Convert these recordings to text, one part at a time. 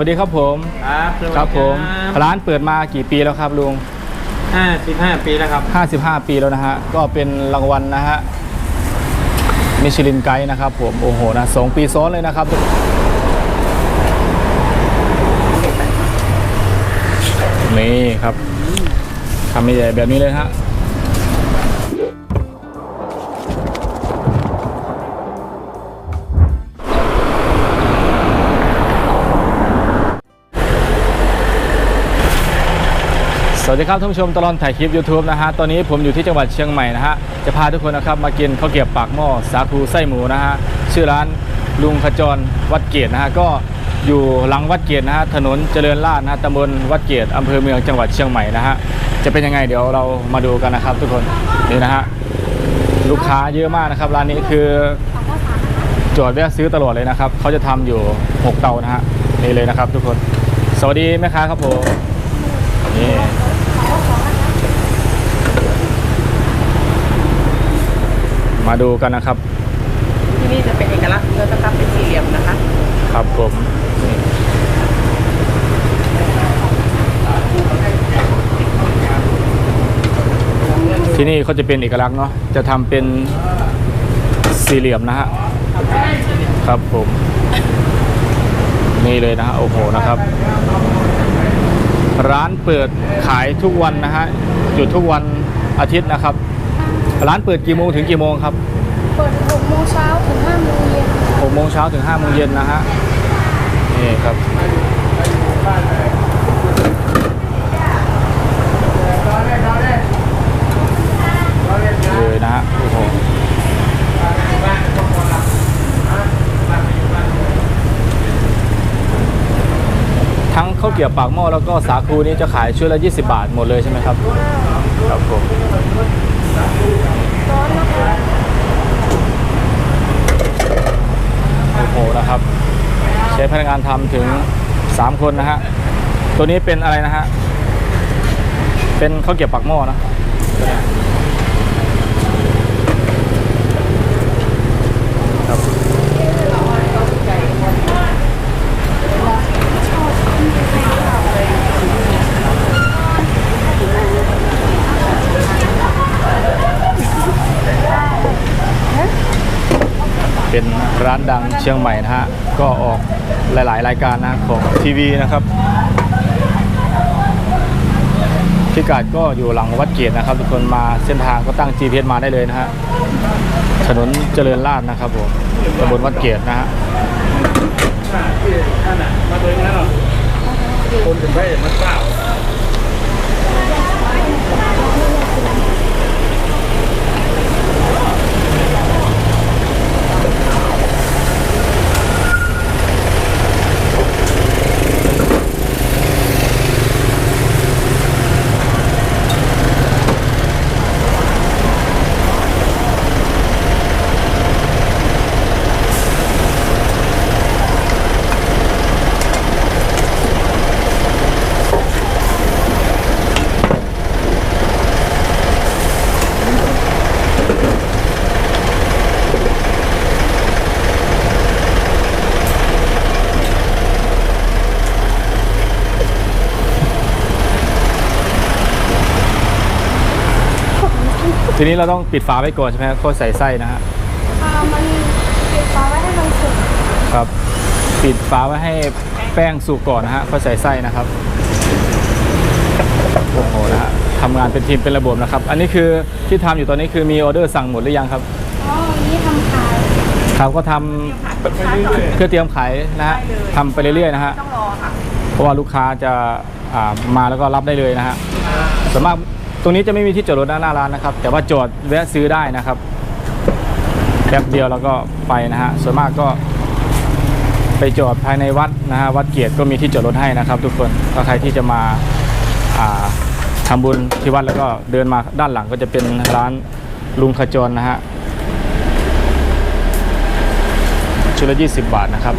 สวัสดีครับผม ครับสวัสดีครับผมร้านเปิดมากี่ปีแล้วครับลุงห้าสิบห้าปีแล้วครับ 55 ปีแล้วนะฮะ ก็เป็นรางวัลนะฮะ มิชลินไกด์นะครับผม โอ้โห นะสองปีซ้อนเลยนะครับ นี่ครับทำใหญ่ๆแบบนี้เลยฮะ วัสดีครับท่านผู้ชมตลอดถ่ายคลิป YouTube นะฮะ ตอนนี้ผมอยู่ที่จังหวัดเชียงใหม่นะฮะ จะพาทุกคนนะครับมากินข้าวเกรี๊ยวปากหม้อสาคูไส้หมูนะฮะ ชื่อร้านลุงขจรวัดเกตนะฮะ ก็อยู่หลังวัดเกตนะฮะ ถนนเจริญราษฎร์นะตำบลวัดเกตอำเภอเมืองจังหวัดเชียงใหม่นะฮะ จะเป็นยังไงเดี๋ยวเรามาดูกันนะครับ ทุกคน นี่นะฮะ ลูกค้าเยอะมากนะครับ ร้านนี้คือจอดแวะซื้อตลอดเลยนะครับ เขาจะทำอยู่ 6 เตานะฮะ นี่เลยนะครับ ทุกคน สวัสดีแม่ค้าครับผม นี่ มาดูกันนะครับ ที่นี่จะเป็นเอกลักษณ์เนื้อนะครับเป็นสี่เหลี่ยมนะคะ ครับผมนี่ที่นี่เขาจะเป็นเอกลักษณ์เนาะจะทำเป็นสี่เหลี่ยมนะฮะครับผม นี่เลยนะฮะโอ้โหนะครับ ร้านเปิดขายทุกวันนะฮะหยุดทุกวันอาทิตย์นะครับ ร้านเปิดกี่โมงถึงกี่โมงครับเปิด6โมงเช้าถึง5โมงเย็น6โมงเช้าถึง5โมงเย็นนะฮะนี่ครับเลยนะฮะโอ้โหทั้งข้าวเกรี๊ยวปากหม้อแล้วก็สาคูนี้จะขายชุดละ 20 บาทหมดเลยใช่ไหมครับ ครับผมร้อนนะคะ โอ้โหนะครับ ใช้พนักงานทำถึง 3 คนนะฮะ ตัวนี้เป็นอะไรนะฮะ เป็นข้าวเกรี๊ยวปากหม้อนะตัวเนี้ยครับเป็น ร้านดังเชียงใหม่นะฮะ ก็ออกหลาย ๆ รายการนะของทีวีนะครับพิกัดก็อยู่หลังวัดเกียรตินะครับ ทุกคนมาเส้นทางก็ตั้ง GPS มาได้เลยนะฮะถนนเจริญราษนะครับผมตำบลวัดเกียรตินะฮะคนถึงได้มันเปล่า ทีนี้เราต้องปิดฝาไว้ก่อนใช่ไหมครับก็ใส่ไส้นะฮะอ่ามันปิดฝาไว้ให้มันสุกครับ ปิดฝาไว้ให้แป้งสุกก่อนนะฮะก็ใส่ไส้นะครับโอ้โหนะฮะทำงานเป็นทีมเป็นระบบนะครับ อันนี้คือที่ทำอยู่ตอนนี้คือมีออเดอร์สั่งหมดหรือยังครับอ๋อวันนี้ทำขายครับก็ทำเพื่อเตรียมขายนะฮะทำไปเรื่อยๆนะฮะ ต้องรอค่ะ เพราะว่าลูกค้าจะอ่ามาแล้วก็รับได้เลยนะฮะส่วนมาก ตรงนี้จะไม่มีที่จอดรถหน้าร้านนะครับ แต่ว่าจอดแวะซื้อได้นะครับแป๊บเดียวแล้วก็ไปนะฮะส่วนมากก็ ไปจอดภายในวัดนะฮะวัดเกียรติก็มีที่จอดรถให้นะครับ ทุกคนถ้าใครที่จะมาอ่าทำบุญที่วัดแล้วก็เดินมาด้านหลังก็จะเป็นร้านลุงขจรนะฮะชุดละ20 บาทนะครับ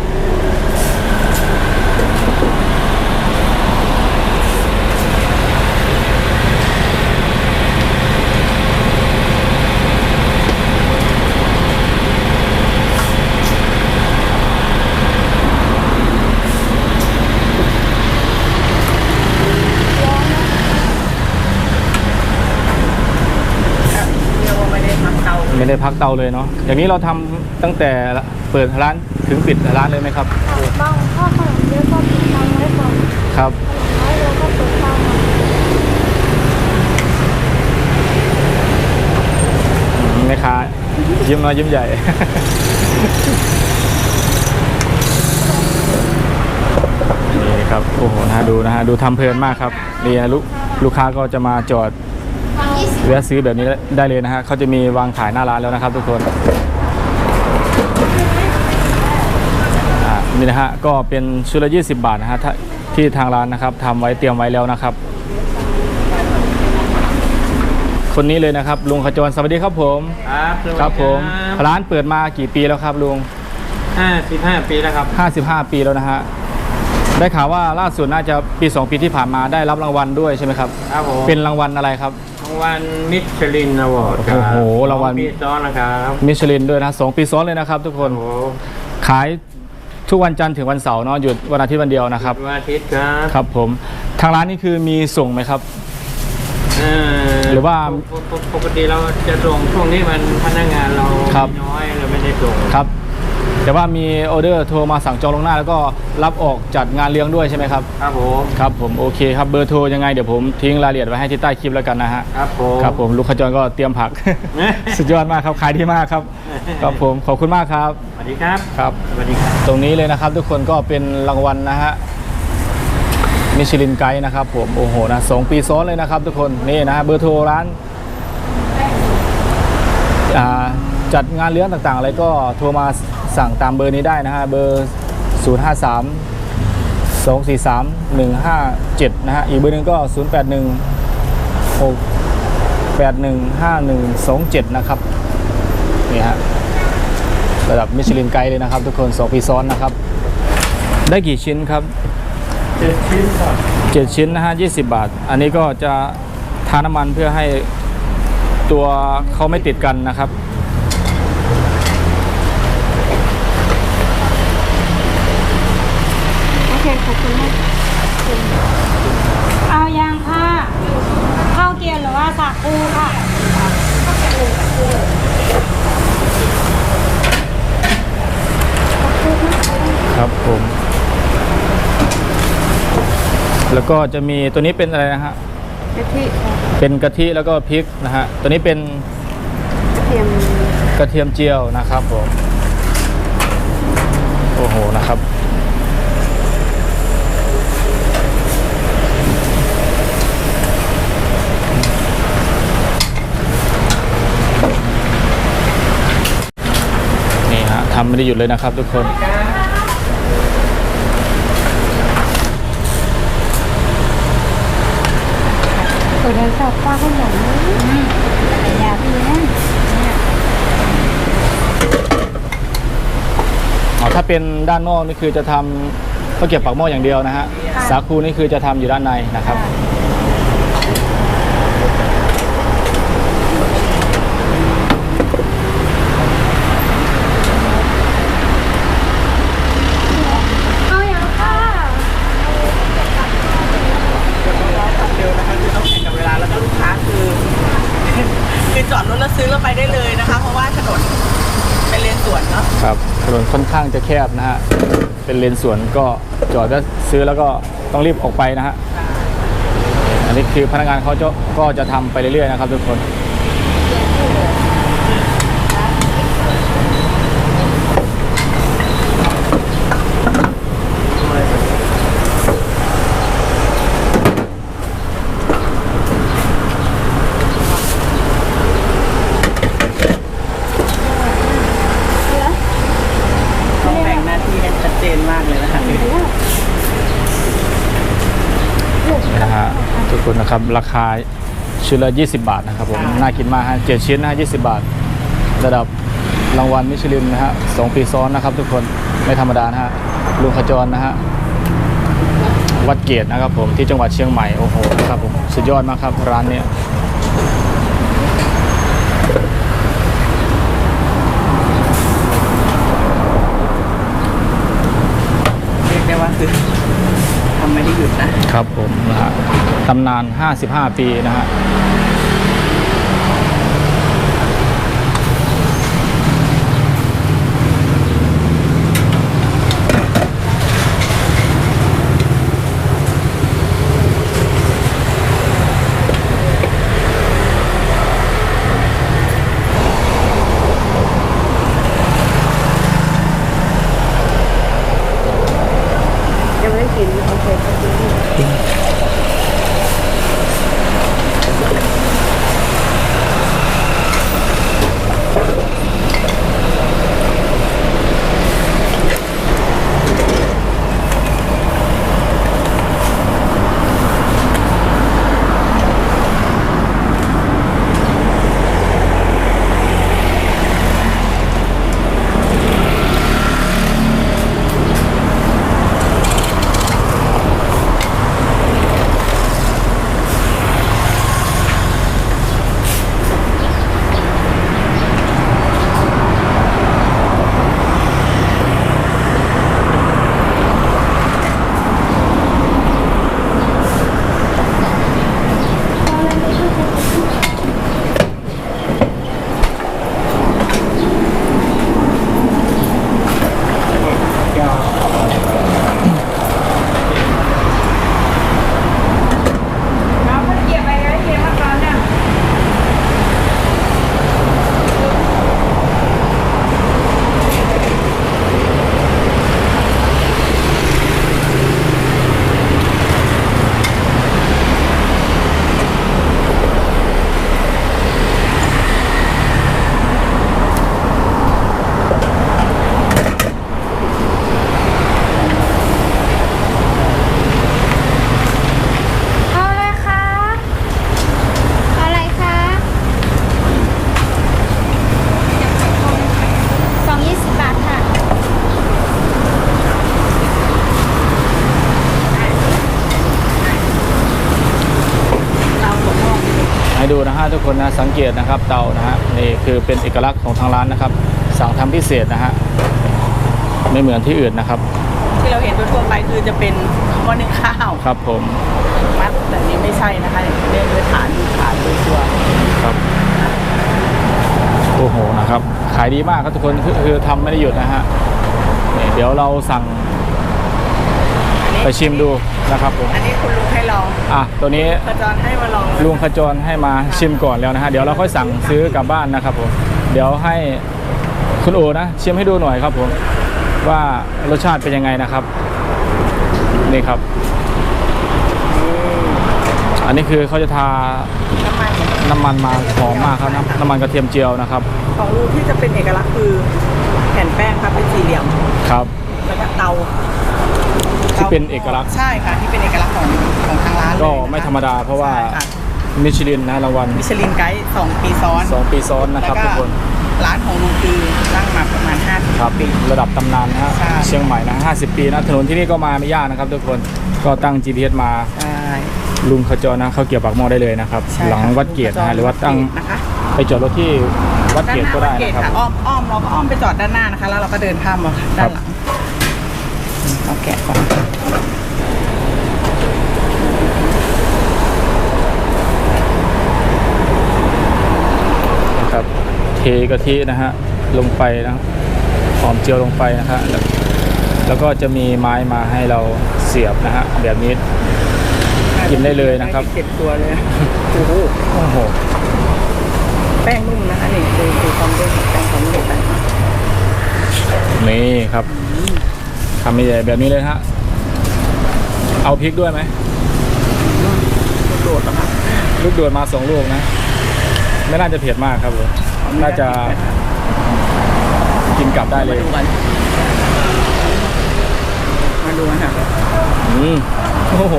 ได้พักเตาเลยเนาะอย่างนี้เราทำตั้งแต่เปิดร้านถึงปิดร้านเลยไหมครับค่ะบางถ้าขนมเยอะก็ปิดเตาไว้ก่อนครับน้อยเราก็เปิดเตาใหม่แม่ค้ายิ้มน้อยยิ้มใหญ่นี่ครับโอ้โหน่าดูนะฮะดูทำเพลินมากครับนี่นะลูกลูกค้าก็จะมาจอด แวะซื้อแบบนี้ได้เลยนะฮะเขาจะมีวางขายหน้าร้านแล้วนะครับทุกคนอ่านี่นะฮะก็เป็นชุดละ 20 บาทนะฮะถ้าที่ทางร้านนะครับทำไว้เตรียมไว้แล้วนะครับ คนนี้เลยนะครับ ลุงขจรสวัสดีครับผมครับสวัสดีครับผม ร้านเปิดมากี่ปีแล้วครับลุงห้าสิบห้าปีแล้วครับ 55 ปีแล้วนะฮะได้ข่าวว่าล่าสุดน่าจะปี 2 ปีที่ผ่านมาได้รับรางวัลด้วยใช่ไหมครับครับผมเป็นรางวัลอะไรครับราง วัลมิชลินอวอร์ดโอ้โหรางวัล ปีซ้อนนะครับมิชลินด้วยนะสองปีซ้อนเลยนะครับ ทุกคนโอ้โหขายทุกวันจันทร์ถึงวันเสาร์เนาะหยุดวันอาทิตย์วันเดียวนะครับ วันอาทิตย์ครับครับผมทางร้านนี่คือมีส่งไหมครับ เอหรือว่าปกปกติเราจะส่งช่วงนี้มันพนักงานเราครับมีน้อยเราไม่ได้ส่งครับ แต่ว่ามีออเดอร์โทรมาสั่งจองลวงหน้า แล้วก็รับออกจัดงานเลี้ยงด้วยใช่ไหมครับ ครับผมครับผมโอเคครับเบอร์โทรยังไงเดี๋ยวผมทิ้งรายละเอียดไว้ให้ที่ใต้คลิปแล้วกันนะฮะครับผมครับผมลูกขจรก็เตรียมผัก สุดยอดมากครับขายดีมากครับครับผมขอบคุณมากครับสวัสดีครับครับสวัสดีครับตรงนี้เลยนะครับ ทุกคนก็เป็นรางวัลนะฮะมิชลินไกด์นะครับผมโอ้โหนะสองปีซ้อนเลยนะครับ ทุกคนนี่นะฮะเบอร์โทรร้านอ่าจัดงานเลี้ยงต่างๆ อะไรก็โทรมา สั่งตามเบอร์นี้ได้นะฮะเบอร์ 0 5 3 2 4 3 1 5 7 นะฮะอีกเบอร์หนึงก็ 0 8 1 6 8 1 5 1 2 7 นะครับนี่ฮะระดับมิชลินไกด์เลยนะครับ ทุกคน2ปีซ้อนนะครับ ได้กี่ชิ้นครับเจ็ดชิ้นครับ7ชิ้นนะฮะ20 บาท อันนี้ก็จะทาน้ำมันเพื่อให้ตัวเขาไม่ติดกันนะครับ โอเคขอบคุณมากเอายางค่ะข้าวเกรี ยนหรือว่าสาคูค่ะครับผม แล้วก็จะมีตัวนี้เป็นอะไรนะฮะกะทิค่ะเป็นกะทิแล้วก็พริกนะฮะตัวนี้เป็นเทียมกระเทียมเจียวนะครับผมโอ้โหนะครับ นี่ฮะทำ ไม่ได้หยุดเลยนะครับทุกคนเปิดร้านสับปลาขนมอยากดีนะอ๋อถ้าเป็นด้านนอกนี่คือจะทำข้าวเกรี๊ยวปากหม้ออย่างเดียวนะฮะ สาคูนี่คือจะทำอยู่ด้านในนะครับ เอาอย่างค่ะ เร็วนะคะคือต้องแข่งกับเวลาแล้วก็ลูกค้าคือ คือ ซื้อแล้วไปได้เลยนะคะ เพราะว่าถนนเป็นเลนสวนเนาะครับถนนค่อนข้างจะแคบนะฮะเป็นเลนสวนก็จอดแล้วซื้อแล้วก็ต้องรีบออกไปนะฮะอันนี้คือพนักงานเขาจะก็จะทำไปเรื่อยๆนะครับทุกคน ต้องแบ่งหน้าที่ให้ชัดเจนมากเลยนะคะ นะ ฮะทุกคนนะครับราคาชุดละ 20 บาทนะครับผมน่ากินมากฮะเจ็ดชิ้นนะฮะ20บาท ระดับรางวัลมิชลินนะฮะสองปีซ้อนนะครับ ทุกคนไม่ธรรมดานะฮะลุงขจรนะฮะวัดเกตนะครับผมที่จังหวัดเชียงใหม่โอ้โหครับผมสุดยอดมากครับร้านเนี้ยเรียกได้ว่าคือ นะครับผมนะฮะตำนาน 55 ปีนะฮะ นะฮะทุกคนนะสังเกตนะครับเตานะฮะนี่คือเป็นเอกลักษณ์ของทางร้านนะครับ สั่งทำพิเศษนะฮะไม่เหมือนที่อื่นนะครับ ที่เราเห็นทั่วๆไปคือจะเป็นหม้อนึ่งข้าวครับผมมัดแต่นี้ไม่ใช่นะคะเนี่ยเรียกด้วยฐานดูฐานดูตัวครับโอ้โหนะครับ ขายดีมากครับทุกคนคือคือทำไม่ได้หยุดนะฮะนี่เดี๋ยวเราสั่งอันนี้ ไปชิมดูนะครับผมอันนี้คุณลุงให้ลองอะตัวนี้กระจรให้มาลองลุงขจรให้มาชิมก่อนแล้วนะฮะเดี๋ยวเราค่อยสั่งซื้อกลับบ้านนะครับผมเดี๋ยวให้คุณโอนะชิมให้ดูหน่อยครับผมว่ารสชาติเป็นยังไงนะครับนี่ครับ อันนี้คือเขาจะทาน้ำมันน้ำมันมาหอมมากครับน้ำน้ำมันกระเทียมเจียวนะครับ ของลุงที่จะเป็นเอกลักษณ์คือแผ่นแป้งครับเป็นสี่เหลี่ยมครับ แล้วก็เตาที่ เป็นเอกลักษณ์ใช่ค่ะที่เป็นเอกลักษณ์ของของทางร้านเลยก็นะคะไม่ธรรมดาเพราะว่า ใช่ค่ะมิชลินนะรางวัลมิชลินไกด์สองปีซ้อนสองปีซ้อนนะครับแล้วทุกก็คนร้านของลุงคือตั้งมาประมาณ5ครับ ปี ระดับตำนานนะฮะใช่ เชียงใหม่นะ 50 ปีนะถนนที่นี่ก็มาไม่ยากนะครับ ทุกคนก็ตั้ง GPS มาใช่ลุงขจรนะเขาเกี่ยวปากหม้อได้เลยนะครับใช่หลังค่ะวัดเกียรตินะฮะหรือว่าตั้งนะคะไปจอดรถที่วัดเกียรติก็ได้ด้านหน้าวัดเกตนะครับ ค่ะอ้อมอ้อมเราก็อ้อมไปจอดด้านหน้านะคะ แล้วเราก็เดินข้ามมาด้านหลัง เอาแกะก่อนนะครับ เทกะทินะฮะ ลงไปนะหอมเจียวลงไปนะฮะแล้วแล้วก็จะมีไม้มาให้เราเสียบนะฮะแบบนี้กินได้เลยนะครับเก็บตัวเลยโอ้โหโอ้โหแป้งนุ่มนะคะนี่คือคือความเด้งของแป้งของเด็กไปนี่ครับ ทำใหญ่ๆแบบนี้เลยนะฮะ เอาพริกด้วยไหมโดดแล้วค่ะลูกโดดมาสองลูกนะ ไม่น่าจะเผ็ดมากครับผมน่าจะกินกลับได้เลย มาดูกันมาดูกันค่ะอืมโอ้โห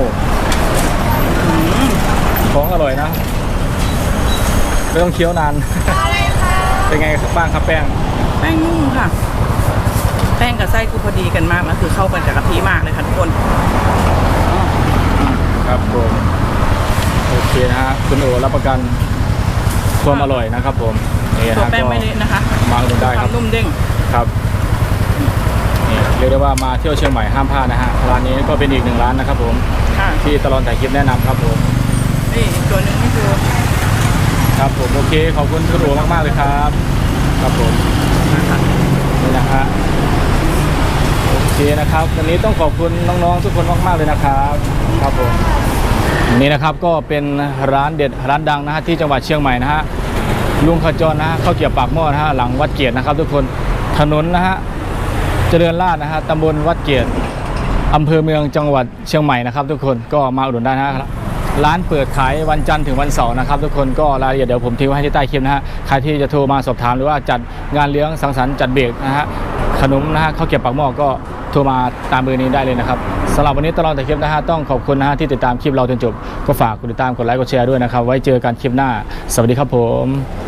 ของอร่อยนะ ไม่ต้องเคี้ยวนาน เป็นไงบ้างครับแป้ง แป้งนุ่มค่ะแป้งกับไส้คือพอดีกันมากแล้วคือเข้ากันกับกะทิมากเลยค่ะทุกคนครับผมโอเคนะฮะคุณโอรับประกันความอร่อยนะครับ ผมนี่นะตัวฮะแป้งก็ไม่เละนะคะมาอุดหนุนได้คควารัมบนุ่มเด้งครับนี่เรียกได้ว่ามาเที่ยวเชียงใหม่ห้ามพลาดนะฮะร้านนี้ก็เป็นอีกหนึ่งร้านนะครับ ผมค่ะที่ตลอดถ่ายคลิปแนะนำครับผมนี่อีกตัวหนึงนี่คือครับผมโอเคขอบคุณคุณโอมากๆเลยครับ ครับผมนะคะนี่นะฮะโอ เคนะครับวันนี้ต้องขอบคุณน้องๆทุกคนมากๆเลยนะครับครับผมนี่นะครับก็เป็นร้านเด็ดร้านดังนะฮะที่จังหวัดเชียงใหม่นะฮะลุงขจรนะฮะข้าวเกี๊ยวปากหม้อนะฮะหลังวัดเกียรตินะครับ ทุกคนถนนนะฮะเจริญราษนะฮะตำบลวัดเกียรติอำเภอเมืองจังหวัดเชียงใหม่นะครับทุกคนก็มาอุดหนุนได้นะครับร้านเปิดขายวันจันทร์ถึงวันเสาร์นะครับทุกคนก็รายละเอียดเดี๋ยวผมทิ้งไว้ให้ที่ใต้คลิปนะฮะใครที่จะโทรมาสอบถามหรือว่าจัดงานเลี้ยงสังสรรค์จัดเบรกนะฮะขนมนะฮะข้าวเกี๊ยวปากหม้อก็ โทรมาตามเบอร์นี้ได้เลยนะครับสำหรับวันนี้ตลอดแต่คลิปนะฮะต้องขอบคุณนะฮะที่ติดตามคลิปเราจนจบ ก็ฝากกดติดตามกดไลค์กดแชร์ด้วยนะครับ ไว้เจอกันคลิปหน้า สวัสดีครับผม